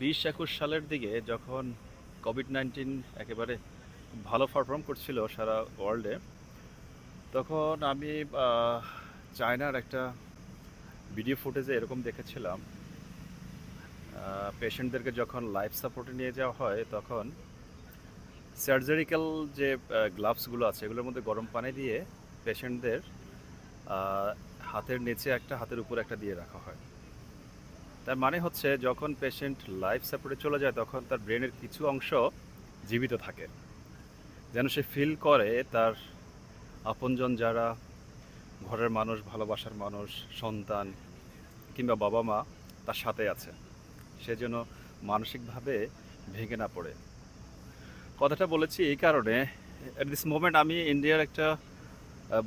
বিশ একুশ সালের দিকে যখন কোভিড নাইন্টিন একেবারে ভালো পারফর্ম করছিল সারা ওয়ার্ল্ডে তখন আমি চায়নার একটা ভিডিও ফুটেজে এরকম দেখেছিলাম। পেশেন্টদেরকে যখন লাইফ সাপোর্টে নিয়ে যাওয়া হয়, তখন সার্জারিক্যাল যে গ্লাভসগুলো আছে, এগুলোর মধ্যে গরম পানি দিয়ে পেশেন্টদের হাতের নিচে একটা, হাতের উপর একটা দিয়ে রাখা হয়। তার মানে হচ্ছে যখন পেশেন্ট লাইফ সাপোর্টে চলে যায়, তখন তার ব্রেনের কিছু অংশ জীবিত থাকে। যেন সে ফিল করে তার আপনজন যারা ঘরের মানুষ, ভালোবাসার মানুষ, সন্তান কিংবা বাবা মা তার সাথে আছে। সে যেন মানসিকভাবে ভেঙে না পড়ে। কথাটা বলেছি এই কারণে অ্যাট দিস মোমেন্ট আমি ইন্ডিয়ার একটা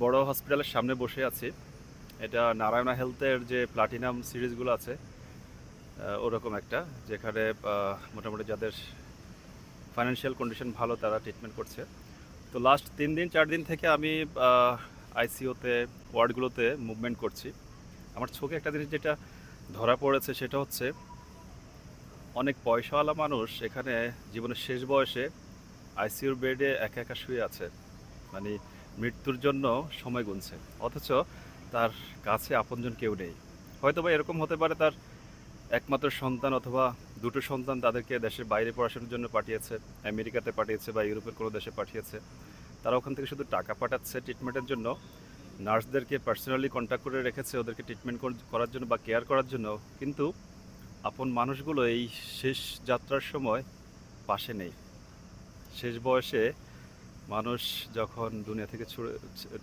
বড় হসপিটালের সামনে বসে আছি। এটা নারায়ণা হেলথের যে প্লাটিনাম সিরিজগুলো আছে ওরকম একটা, যেখানে মোটামুটি যাদের ফাইন্যান্সিয়াল কন্ডিশন ভালো, তারা ট্রিটমেন্ট করছে। তো লাস্ট তিন দিন, চার দিন থেকে আমি আইসিওতে ওয়ার্ডগুলোতে মুভমেন্ট করছি। আমার চোখে একটা জিনিস যেটা ধরা পড়েছে, সেটা হচ্ছে অনেক পয়সাওয়ালা মানুষ এখানে জীবনের শেষ বয়সে আইসিইউর বেডে একা একা শুয়ে আছে। মানে মৃত্যুর জন্য সময় গুনছে। অথচ তার কাছে আপনজন কেউ নেই। হয়তো বা এরকম হতে পারে তার একমাত্র সন্তান অথবা দুটো সন্তান তাদেরকে দেশের বাইরে পড়াশোনার জন্য পাঠিয়েছে, আমেরিকাতে পাঠিয়েছে বা ইউরোপের কোনো দেশে পাঠিয়েছে। তারা ওখান থেকে শুধু টাকা পাঠাচ্ছে ট্রিটমেন্টের জন্য। নার্সদেরকে পার্সোনালি কন্ট্যাক্ট করে রেখেছে, ওদেরকে ট্রিটমেন্ট করার জন্য বা কেয়ার করার জন্য। কিন্তু আপন মানুষগুলো এই শেষ যাত্রার সময় পাশে নেই। শেষ বয়সে মানুষ যখন দুনিয়া থেকে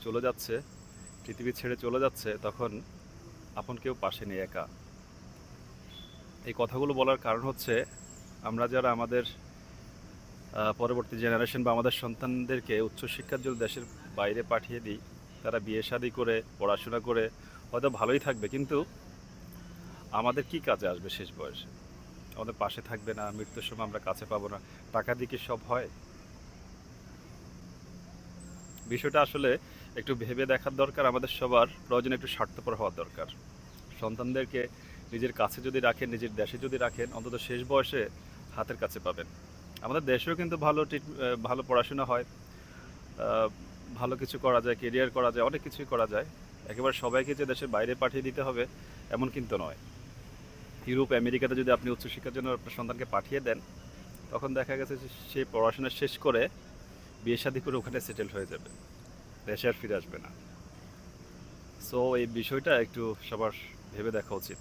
চলে যাচ্ছে, পৃথিবী ছেড়ে চলে যাচ্ছে, তখন আপন কেউ পাশে নেই একা। এই কথাগুলো বলার কারণ হচ্ছে, আমরা যারা আমাদের পরবর্তী জেনারেশন বা আমাদের সন্তানদেরকে উচ্চশিক্ষার জন্য দেশের বাইরে পাঠিয়ে দিই, তারা বিয়ে শাদি করে, পড়াশোনা করে, হয়তো ভালোই থাকবে, কিন্তু আমাদের কি কাজে আসবে শেষ বয়সে? আমাদের পাশে থাকবে না, মৃত্যুর সময় আমরা কাছে পাবো না, টাকা দিকে সব হয়? বিষয়টা আসলে একটু ভেবে দেখার দরকার, আমাদের সবার প্রয়োজন একটু স্বার্থপর হওয়ার দরকার। সন্তানদেরকে নিজের কাছে যদি রাখেন, নিজের দেশে যদি রাখেন, অন্তত শেষ বয়সে হাতের কাছে পাবেন। আমাদের দেশেও কিন্তু ভালো ভালো পড়াশোনা হয়। ভালো কিছু করা যায় কেরিয়ার করা যায়, অনেক কিছুই করা যায়। একেবারে সবাইকে যে দেশের বাইরে পাঠিয়ে দিতে হবে, এমন কিন্তু নয়। ইউরোপ, আমেরিকাতে যদি আপনি উচ্চশিক্ষার জন্য আপনার সন্তানকে পাঠিয়ে দেন, তখন দেখা গেছে যে সে পড়াশোনা শেষ করে বিয়ে শাদী করে ওখানে সেটেল হয়ে যাবে। দেশে আর ফিরে আসবে না। সো এই বিষয়টা একটু সবার ভেবে দেখা উচিত।